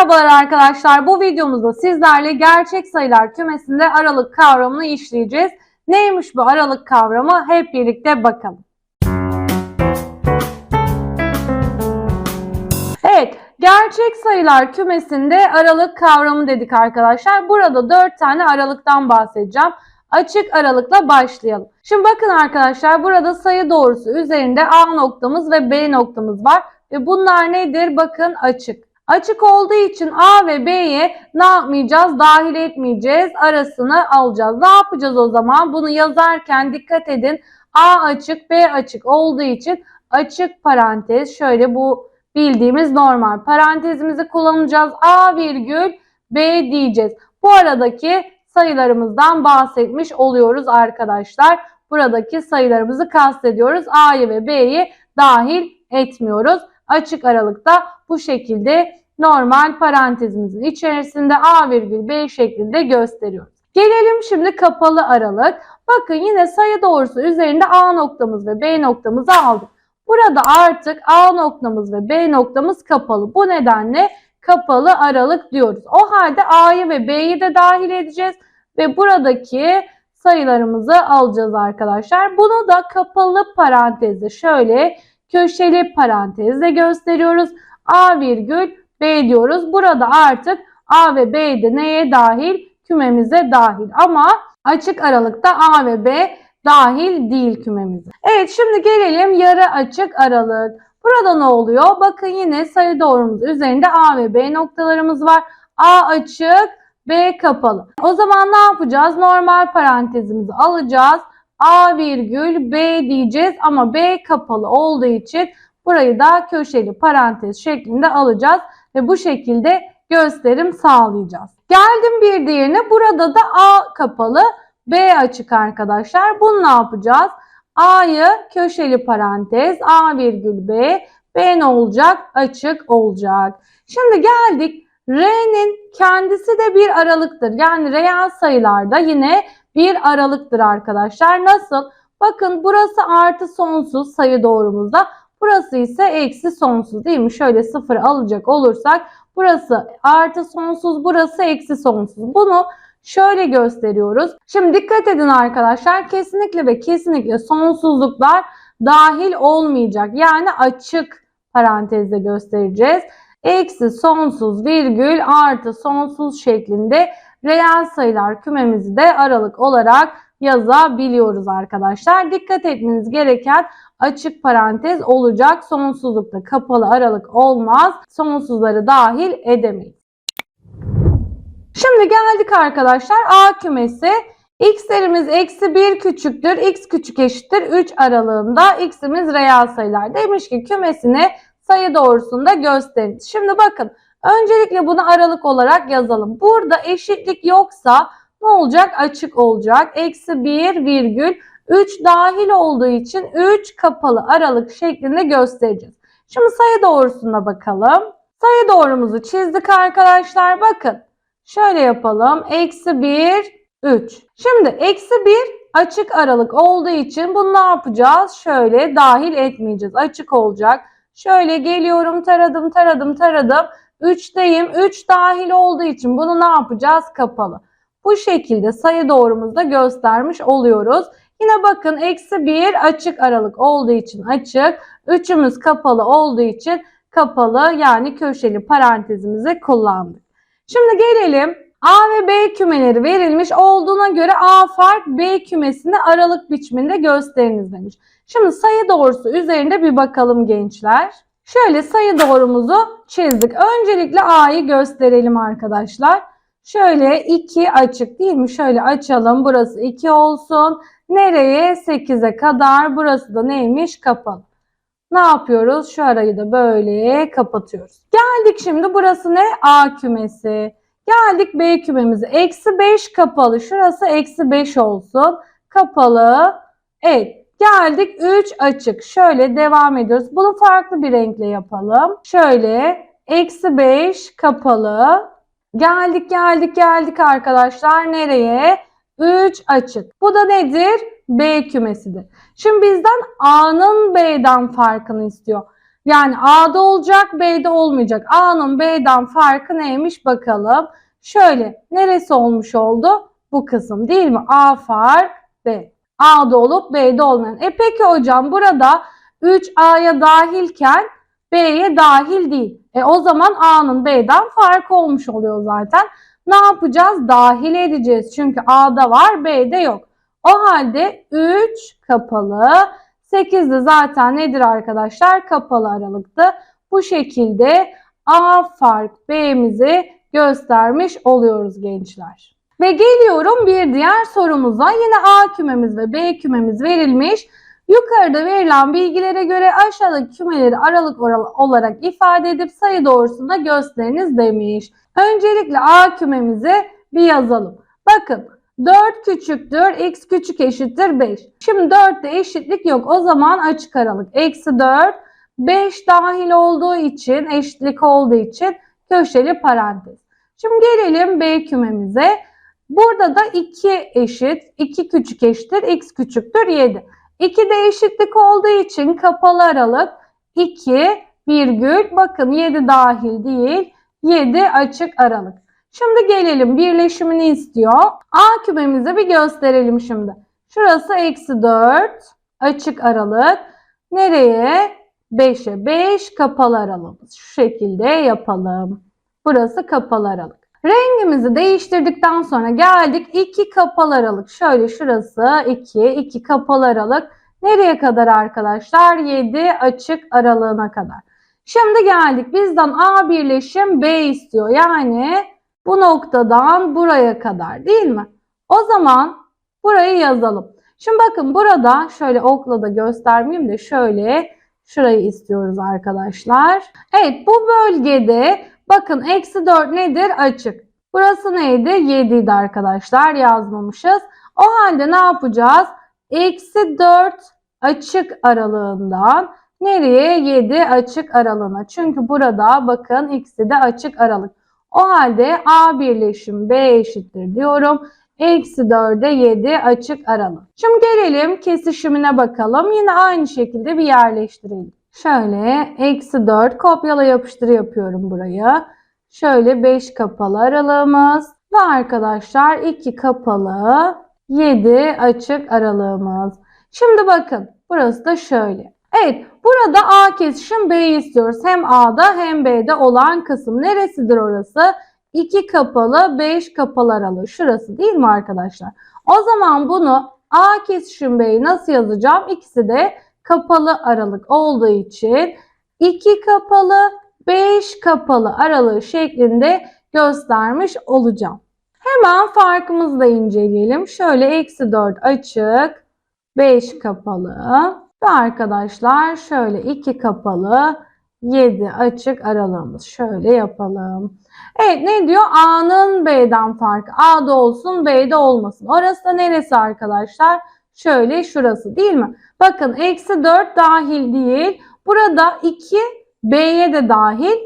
Merhabalar arkadaşlar. Bu videomuzda sizlerle gerçek sayılar kümesinde aralık kavramını işleyeceğiz. Neymiş bu aralık kavramı? Hep birlikte bakalım. Evet, gerçek sayılar kümesinde aralık kavramı dedik arkadaşlar. Burada 4 tane aralıktan bahsedeceğim. Açık aralıkla başlayalım. Şimdi bakın arkadaşlar burada sayı doğrusu üzerinde A noktamız ve B noktamız var. Ve bunlar nedir? Bakın açık. Açık olduğu için A ve B'ye ne yapmayacağız? Dahil etmeyeceğiz. Arasını alacağız. Ne yapacağız o zaman? Bunu yazarken dikkat edin. A açık, B açık olduğu için açık parantez. Şöyle bu bildiğimiz normal. Parantezimizi kullanacağız. A virgül B diyeceğiz. Bu aradaki sayılarımızdan bahsetmiş oluyoruz arkadaşlar. Buradaki sayılarımızı kastediyoruz. A'yı ve B'yi dahil etmiyoruz. Açık aralıkta bu şekilde normal parantezimizin içerisinde A virgül B şeklinde gösteriyoruz. Gelelim şimdi kapalı aralık. Bakın yine sayı doğrusu üzerinde A noktamız ve B noktamızı aldık. Burada artık A noktamız ve B noktamız kapalı. Bu nedenle kapalı aralık diyoruz. O halde A'yı ve B'yi de dahil edeceğiz ve buradaki sayılarımızı alacağız arkadaşlar. Bunu da kapalı parantezde şöyle köşeli parantezle gösteriyoruz. A virgül B diyoruz. Burada artık A ve B de neye dahil? Kümemize dahil. Ama açık aralıkta A ve B dahil değil kümemize. Evet şimdi gelelim yarı açık aralık. Burada ne oluyor? Bakın yine sayı doğrumuz üzerinde A ve B noktalarımız var. A açık, B kapalı. O zaman ne yapacağız? Normal parantezimizi alacağız. A virgül B diyeceğiz ama B kapalı olduğu için burayı da köşeli parantez şeklinde alacağız ve bu şekilde gösterim sağlayacağız. Geldim bir diğerine. Burada da A kapalı, B açık arkadaşlar. Bunu ne yapacağız? A'yı köşeli parantez, A virgül B, B ne olacak? Açık olacak. Şimdi geldik. R'nin kendisi de bir aralıktır. Yani reel sayılarda yine bir aralıktır arkadaşlar. Nasıl? Bakın burası artı sonsuz sayı doğrumuzda. Burası ise eksi sonsuz değil mi? Şöyle sıfır alacak olursak burası artı sonsuz, burası eksi sonsuz. Bunu şöyle gösteriyoruz. Şimdi dikkat edin arkadaşlar. Kesinlikle ve kesinlikle sonsuzluklar dahil olmayacak. Yani açık parantezde göstereceğiz. Eksi sonsuz virgül artı sonsuz şeklinde reel sayılar kümemizi de aralık olarak yazabiliyoruz arkadaşlar. Dikkat etmeniz gereken açık parantez olacak. Sonsuzlukta kapalı aralık olmaz. Sonsuzları dahil edemeyiz. Şimdi geldik arkadaşlar A kümesi. X'lerimiz eksi 1 küçüktür. X küçük eşittir 3 aralığında. X'imiz reel sayılar. Demiş ki kümesini sayı doğrusunda gösterin. Şimdi bakın öncelikle bunu aralık olarak yazalım. Burada eşitlik yoksa ne olacak? Açık olacak. Eksi 1 virgül 3 dahil olduğu için 3 kapalı aralık şeklinde göstereceğiz. Şimdi sayı doğrusuna bakalım. Sayı doğrumuzu çizdik arkadaşlar. Bakın şöyle yapalım. Eksi 1, 3. Şimdi eksi 1 açık aralık olduğu için bunu ne yapacağız? Şöyle dahil etmeyeceğiz. Açık olacak. Şöyle geliyorum taradım taradım taradım. 3'teyim. 3 dahil olduğu için bunu ne yapacağız? Kapalı. Bu şekilde sayı doğrumuzda göstermiş oluyoruz. Yine bakın eksi 1 açık aralık olduğu için açık. 3'ümüz kapalı olduğu için kapalı yani köşeli parantezimizi kullandık. Şimdi gelelim A ve B kümeleri verilmiş olduğuna göre A fark B kümesini aralık biçiminde gösteriniz demiş. Şimdi sayı doğrusu üzerinde bir bakalım gençler. Şöyle sayı doğrumuzu çizdik. Öncelikle A'yı gösterelim arkadaşlar. Şöyle 2 açık değil mi? Şöyle açalım. Burası 2 olsun. Nereye? 8'e kadar. Burası da neymiş? Kapalı. Ne yapıyoruz? Şu arayı da böyle kapatıyoruz. Geldik şimdi. Burası ne? A kümesi. Geldik B kümemize. Eksi 5 kapalı. Şurası eksi 5 olsun. Kapalı. Evet. Geldik 3 açık. Şöyle devam ediyoruz. Bunu farklı bir renkle yapalım. Şöyle eksi 5 kapalı. Geldik geldik geldik arkadaşlar. Nereye? 3 açık. Bu da nedir? B kümesidir. Şimdi bizden A'nın B'den farkını istiyor. Yani A'da olacak, B'de olmayacak. A'nın B'den farkı neymiş bakalım. Şöyle neresi olmuş oldu? Bu kısım değil mi? A fark B. A'da olup B'de olmayan. E peki hocam burada 3A'ya dahilken B'ye dahil değil. E o zaman A'nın B'den farkı olmuş oluyor zaten. Ne yapacağız? Dahil edeceğiz. Çünkü A'da var, B'de yok. O halde 3 kapalı, 8 de zaten nedir arkadaşlar? Kapalı aralıktı. Bu şekilde A fark B'mizi göstermiş oluyoruz gençler. Ve geliyorum bir diğer sorumuza. Yine A kümemiz ve B kümemiz verilmiş. Yukarıda verilen bilgilere göre aşağıdaki kümeleri aralık olarak ifade edip sayı doğrusunda gösteriniz demiş. Öncelikle A kümemizi bir yazalım. Bakın 4 küçüktür, x küçük eşittir 5. Şimdi 4'te eşitlik yok. O zaman açık aralık. Eksi 4, 5 dahil olduğu için, eşitlik olduğu için köşeli parantez. Şimdi gelelim B kümemize. Burada da 2 eşit, 2 küçük eşittir, x küçüktür 7. 2 de eşitlik olduğu için kapalı aralık 2 virgül bakın 7 dahil değil 7 açık aralık. Şimdi gelelim birleşimini istiyor. A kümemizi bir gösterelim şimdi. Şurası eksi 4 açık aralık. Nereye? 5'e 5 kapalı aralığımız. Şu şekilde yapalım. Burası kapalı aralık. Rengimizi değiştirdikten sonra geldik 2 kapalı aralık. Şöyle şurası 2, 2 kapalı aralık. Nereye kadar arkadaşlar? 7 açık aralığına kadar. Şimdi geldik bizden A birleşim B istiyor. Yani bu noktadan buraya kadar değil mi? O zaman burayı yazalım. Şimdi bakın burada şöyle okla da göstermeyeyim de şöyle şurayı istiyoruz arkadaşlar. Evet bu bölgede bakın eksi 4 nedir? Açık. Burası neydi? 7 idi arkadaşlar yazmamışız. O halde ne yapacağız? Eksi 4 açık aralığından nereye? 7 açık aralığına. Çünkü burada bakın ikisi de açık aralık. O halde A birleşim B eşittir diyorum. Eksi 4'e 7 açık aralık. Şimdi gelelim kesişimine bakalım. Yine aynı şekilde bir yerleştirelim. Şöyle eksi 4 kopyala yapıştır yapıyorum buraya. Şöyle 5 kapalı aralığımız. Ve arkadaşlar 2 kapalı 7 açık aralığımız. Şimdi bakın burası da şöyle. Evet burada A kesişim B'yi istiyoruz. Hem A'da hem B'de olan kısım. Neresidir orası? 2 kapalı 5 kapalı aralığı. Şurası değil mi arkadaşlar? O zaman bunu A kesişim B'yi nasıl yazacağım? İkisi de kapalı aralık olduğu için 2 kapalı 5 kapalı aralığı şeklinde göstermiş olacağım. Hemen farkımızı da inceleyelim. Şöyle eksi 4 açık 5 kapalı ve arkadaşlar şöyle 2 kapalı 7 açık aralığımız. Şöyle yapalım. Evet ne diyor? A'nın B'den farkı. A'da olsun B'de olmasın. Orası da neresi arkadaşlar? Şöyle şurası değil mi? Bakın eksi 4 dahil değil. Burada 2 B'ye de dahil.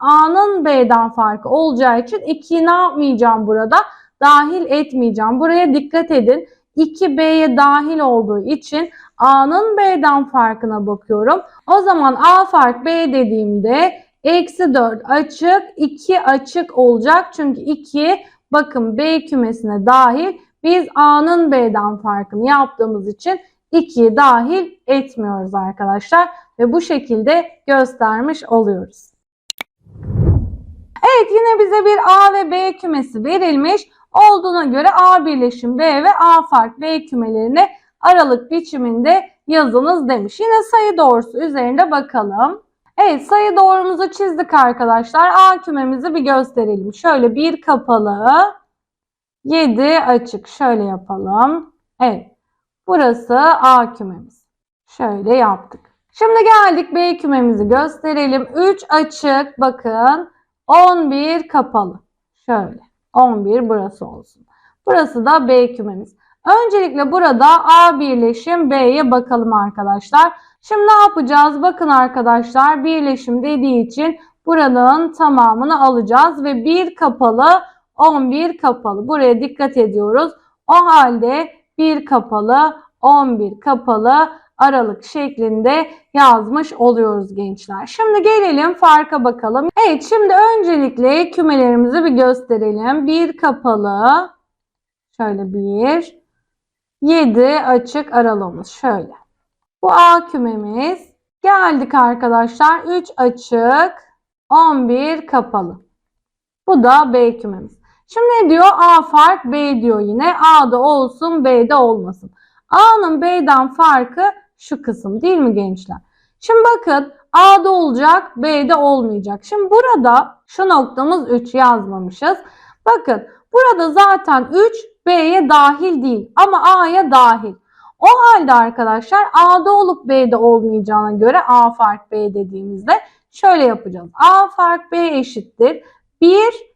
A'nın B'den farkı olacağı için 2'yi ne yapmayacağım burada? Dahil etmeyeceğim. Buraya dikkat edin. 2B'ye dahil olduğu için A'nın B'den farkına bakıyorum. O zaman A fark B dediğimde eksi 4 açık 2 açık olacak. Çünkü 2 bakın B kümesine dahil. Biz A'nın B'den farkını yaptığımız için 2'yi dahil etmiyoruz arkadaşlar. Ve bu şekilde göstermiş oluyoruz. Evet yine bize bir A ve B kümesi verilmiş. Olduğuna göre A birleşim B ve A fark B kümelerini aralık biçiminde yazınız demiş. Yine sayı doğrusu üzerinde bakalım. Evet sayı doğrumuzu çizdik arkadaşlar. A kümemizi bir gösterelim. Şöyle bir kapalı 7 açık. Şöyle yapalım. Evet. Burası A kümemiz. Şöyle yaptık. Şimdi geldik B kümemizi gösterelim. 3 açık bakın 11 kapalı. Şöyle 11 burası olsun. Burası da B kümemiz. Öncelikle burada A birleşim B'ye bakalım arkadaşlar. Şimdi ne yapacağız? Bakın arkadaşlar birleşim dediği için buranın tamamını alacağız ve 1 kapalı 11 kapalı. Buraya dikkat ediyoruz. O halde 1 kapalı 11 kapalı aralık şeklinde yazmış oluyoruz gençler. Şimdi gelelim farka bakalım. Evet şimdi öncelikle kümelerimizi bir gösterelim. Bir kapalı şöyle bir 7 açık aralığımız şöyle. Bu A kümemiz. Geldik arkadaşlar 3 açık 11 kapalı. Bu da B kümemiz. Şimdi ne diyor? A fark B diyor yine. A'da olsun B'de olmasın. A'nın B'den farkı şu kısım değil mi gençler? Şimdi bakın A'da olacak B'de olmayacak. Şimdi burada şu noktamız 3 yazmamışız. Bakın burada zaten 3 B'ye dahil değil ama A'ya dahil. O halde arkadaşlar A'da olup B'de olmayacağına göre A fark B dediğimizde şöyle yapacağız. A fark B eşittir. 1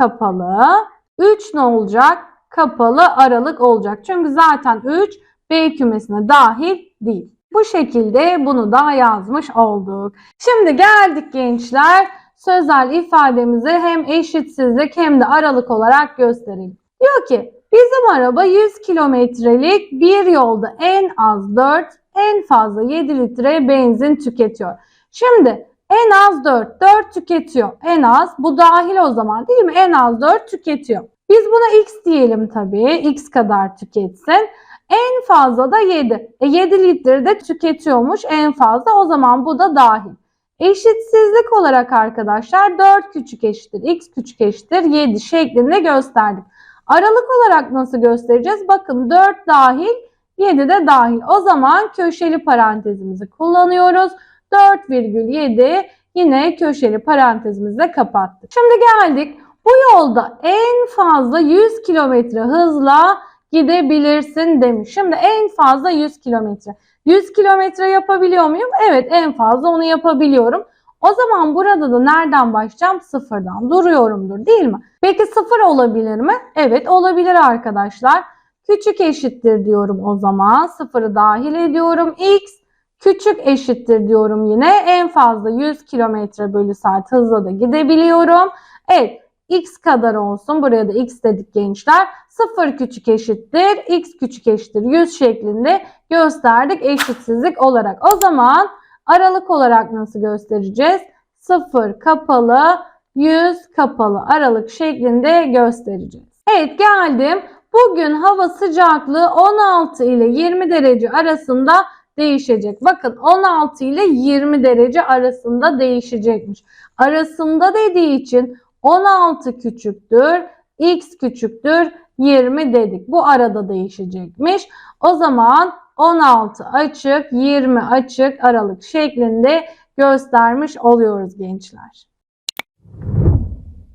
kapalı. 3 ne olacak? Kapalı aralık olacak. Çünkü zaten 3 B kümesine dahil değil. Bu şekilde bunu da yazmış olduk. Şimdi geldik gençler sözel ifademizi hem eşitsizlik hem de aralık olarak gösterelim. Diyor ki bizim araba 100 kilometrelik bir yolda en az 4 en fazla 7 litre benzin tüketiyor. Şimdi en az 4. 4 tüketiyor. En az. Bu dahil o zaman değil mi? En az 4 tüketiyor. Biz buna x diyelim tabii. x kadar tüketsin. En fazla da 7. E 7 litre de tüketiyormuş en fazla. O zaman bu da dahil. Eşitsizlik olarak arkadaşlar 4 küçük eşittir. x küçük eşittir 7 şeklinde gösterdik. Aralık olarak nasıl göstereceğiz? Bakın 4 dahil 7 de dahil. O zaman köşeli parantezimizi kullanıyoruz. 4,7 yine köşeli parantezimizle kapattık. Şimdi geldik. Bu yolda en fazla 100 kilometre hızla gidebilirsin demiş. Şimdi en fazla 100 kilometre. 100 kilometre yapabiliyor muyum? Evet en fazla onu yapabiliyorum. O zaman burada da nereden başlayacağım? Sıfırdan duruyorumdur değil mi? Peki sıfır olabilir mi? Evet olabilir arkadaşlar. Küçük eşittir diyorum o zaman. Sıfırı dahil ediyorum. X küçük eşittir diyorum yine. En fazla 100 km bölü saat hızla da gidebiliyorum. Evet x kadar olsun. Buraya da x dedik gençler. 0 küçük eşittir. x küçük eşittir 100 şeklinde gösterdik eşitsizlik olarak. O zaman aralık olarak nasıl göstereceğiz? 0 kapalı 100 kapalı aralık şeklinde göstereceğiz. Evet geldim. Bugün hava sıcaklığı 16 ile 20 derece arasında değişecek. Bakın 16 ile 20 derece arasında değişecekmiş. Arasında dediği için 16 küçüktür, x küçüktür 20 dedik. Bu arada değişecekmiş. O zaman 16 açık, 20 açık aralık şeklinde göstermiş oluyoruz gençler.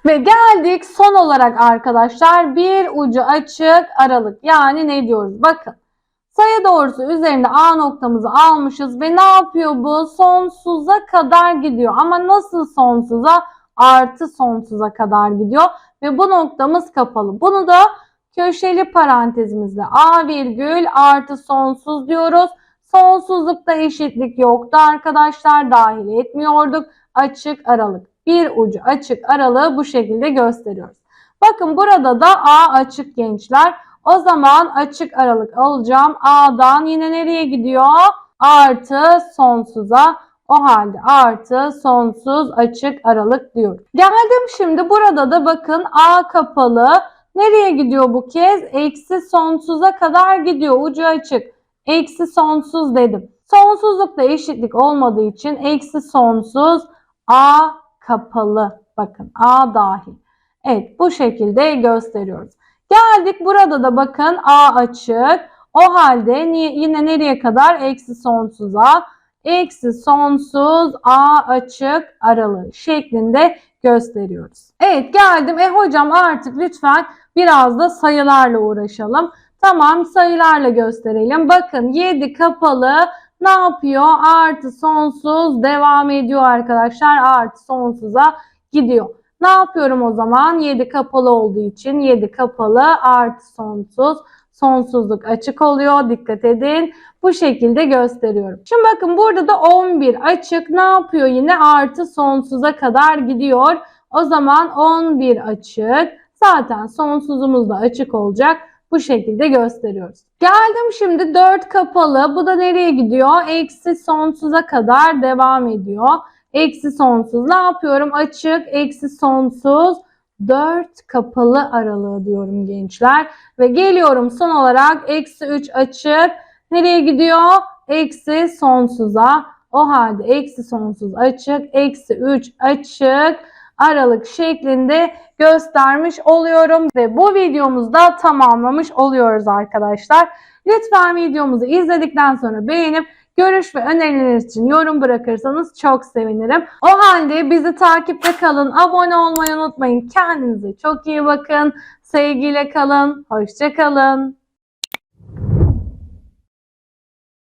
Ve geldik son olarak arkadaşlar bir ucu açık aralık. Yani ne diyoruz? Bakın sayı doğrusu üzerinde A noktamızı almışız ve ne yapıyor bu? Sonsuza kadar gidiyor. Ama nasıl sonsuza? Artı sonsuza kadar gidiyor. Ve bu noktamız kapalı. Bunu da köşeli parantezimizde A virgül artı sonsuz diyoruz. Sonsuzlukta eşitlik yoktu arkadaşlar. Dahil etmiyorduk. Açık aralık. Bir ucu açık aralığı bu şekilde gösteriyoruz. Bakın burada da A açık gençler. O zaman açık aralık alacağım. A'dan yine nereye gidiyor? Artı sonsuza. O halde artı sonsuz açık aralık diyorum. Geldim şimdi burada da bakın A kapalı. Nereye gidiyor bu kez? Eksi sonsuza kadar gidiyor. Ucu açık. Eksi sonsuz dedim. Sonsuzlukta eşitlik olmadığı için eksi sonsuz A kapalı. Bakın A dahil. Evet bu şekilde gösteriyoruz. Geldik burada da bakın A açık. O halde yine nereye kadar? Eksi sonsuza. Eksi sonsuz A açık aralığı şeklinde gösteriyoruz. Evet geldim. E hocam artık lütfen biraz da sayılarla uğraşalım. Tamam sayılarla gösterelim. Bakın 7 kapalı ne yapıyor? Artı sonsuz devam ediyor arkadaşlar. Artı sonsuza gidiyor. Ne yapıyorum o zaman? 7 kapalı olduğu için 7 kapalı artı sonsuz. Sonsuzluk açık oluyor. Dikkat edin. Bu şekilde gösteriyorum. Şimdi bakın burada da 11 açık. Ne yapıyor yine? Artı sonsuza kadar gidiyor. O zaman 11 açık. Zaten sonsuzumuz da açık olacak. bu şekilde gösteriyoruz. Geldim şimdi 4 kapalı. Bu da nereye gidiyor? Eksi sonsuza kadar devam ediyor. Eksi sonsuz. Ne yapıyorum? Açık, eksi sonsuz. 4 kapalı aralığı diyorum gençler. Ve geliyorum son olarak eksi 3 açık. Nereye gidiyor? Eksi sonsuza. O halde eksi sonsuz açık, eksi 3 açık aralık şeklinde göstermiş oluyorum. Ve bu videomuzda tamamlamış oluyoruz arkadaşlar. Lütfen videomuzu izledikten sonra beğenip görüş ve önerileriniz için yorum bırakırsanız çok sevinirim. O halde bizi takipte kalın, abone olmayı unutmayın. Kendinize çok iyi bakın. Sevgiyle kalın, hoşça kalın.